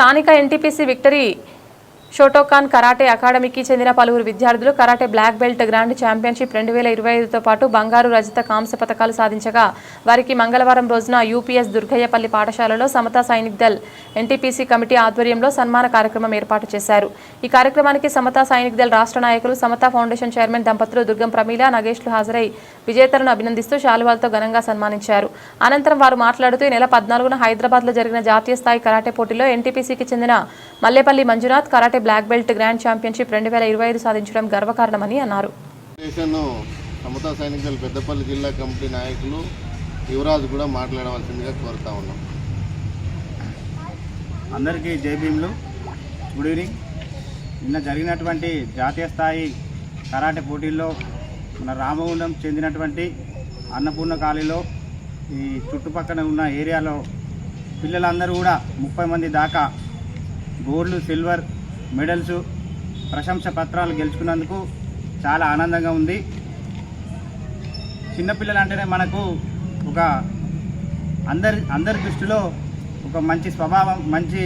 స్థానిక NTPC victory Shotokan karate అకాడమీకి చెందిన పలువురు విద్యార్థులు karate black belt grand championship రెండు వేల ఇరవై ఐదుతో పాటు బంగారు రజత కాంస్య పథకాలు సాధించగా వారికి మంగళవారం రోజున యూపీఎస్ దుర్గయ్యపల్లి పాఠశాలలో సమతా సైనిక్ దల్ ఎన్టీపీసీ కమిటీ ఆధ్వర్యంలో సన్మాన కార్యక్రమం ఏర్పాటు చేశారు. ఈ కార్యక్రమానికి సమతా సైనిక్ దల్ రాష్ట్ర నాయకులు సమతా ఫౌండేషన్ చైర్మన్ దంపతులు దుర్గం ప్రమీల నగేష్లు హాజరై విజేతలను అభినందిస్తూ శాలువాలతో ఘనంగా సన్మానించారు. అనంతరం వారు మాట్లాడుతూ ఈ నెల పద్నాలుగున హైదరాబాద్లో జరిగిన జాతీయ స్థాయి కరాటే పోటీలో ఎన్టీపీసీకి చెందిన Mallepalli Manjunath karate black belt grand championship రెండు వేల ఇరవై ఐదు సాధించడం గర్వకారణమని అన్నారు. సమతా సైనిక దళ పెద్దపల్లి జిల్లా కమిటీ నాయకులు యువరాజు కూడా మాట్లాడవలసిందిగా కోరుతా ఉన్నాం. అందరికీ జై భీమ్లు. Good evening. నిన్న జరిగినటువంటి జాతీయ స్థాయి కరాటే పోటీల్లో మన రామగుండం చెందినటువంటి అన్నపూర్ణ కాళీలో ఈ చుట్టుపక్కల ఉన్న ఏరియాలో పిల్లలందరూ కూడా ముప్పై మంది దాకా గోల్డ్ సిల్వర్ మెడల్స్ ప్రశంస పత్రాలు గెలుచుకున్నందుకు చాలా ఆనందంగా ఉంది. చిన్నపిల్లలు అంటేనే మనకు ఒక అందరి అందరి దృష్టిలో ఒక మంచి స్వభావం మంచి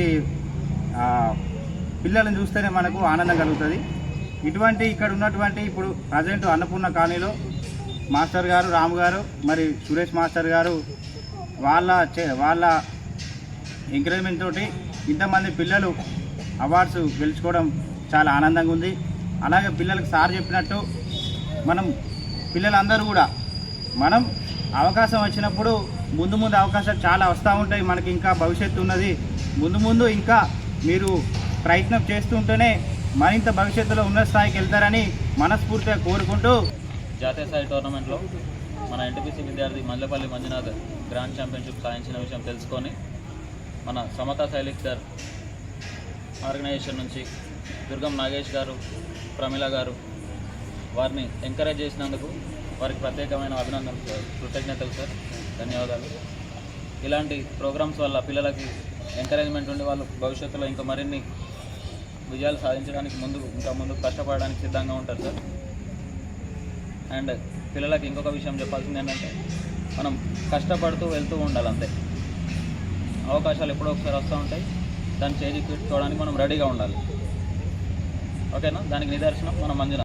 పిల్లలను చూస్తేనే మనకు ఆనందం కలుగుతుంది. ఇటువంటి ఇక్కడ ఉన్నటువంటి ఇప్పుడు ప్రజెంట్ అన్నపూర్ణ కాలనీలో మాస్టర్ గారు రాము గారు మరి సురేష్ మాస్టర్ గారు వాళ్ళ చే- వాళ్ళ ఎంకరేజ్మెంట్ తోటి ఇంతమంది పిల్లలు అవార్డ్స్ గెలుచుకోవడం చాలా ఆనందంగా ఉంది. అలాగే పిల్లలకు సార్ చెప్పినట్టు మనం పిల్లలందరూ కూడా మనం అవకాశం వచ్చినప్పుడు ముందు ముందు అవకాశాలు చాలా వస్తూ ఉంటాయి. మనకి ఇంకా భవిష్యత్తు ఉన్నది. ముందు ముందు ఇంకా మీరు ప్రయత్నం చేస్తుంటేనే మరింత భవిష్యత్తులో ఉన్న స్థాయికి వెళ్తారని మనస్ఫూర్తిగా కోరుకుంటూ జాతీయ స్థాయి టోర్నమెంట్లో మన ఎన్టీపీసీ విద్యార్థి మల్లెపల్లి మంజునాథ్ గ్రాండ్ ఛాంపియన్షిప్ సాధించిన విషయం తెలుసుకొని మన సమతా శైలిక్ సార్ ఆర్గనైజేషన్ నుంచి దుర్గం నాగేష్ గారు ప్రమిళ గారు వారిని ఎంకరేజ్ చేసినందుకు వారికి ప్రత్యేకమైన అభినందనలు సార్. కృతజ్ఞతలు సార్. ధన్యవాదాలు. ఇలాంటి ప్రోగ్రామ్స్ వల్ల పిల్లలకి ఎంకరేజ్మెంట్ ఉండి వాళ్ళు భవిష్యత్తులో ఇంకా మరిన్ని విజయాలు సాధించడానికి ముందు ఇంకా ముందు కష్టపడడానికి సిద్ధంగా ఉంటారు సార్. అండ్ పిల్లలకి ఇంకొక విషయం చెప్పాల్సింది ఏంటంటే మనం కష్టపడుతూ వెళ్తూ ఉండాలి అంతే. అవకాశాలు ఎప్పుడో ఒకసారి వస్తూ ఉంటాయి. దాన్ని చేజిక్కించుకోవడానికి మనం రెడీగా ఉండాలి. ఓకేనా? దానికి నిదర్శనం మన మంజున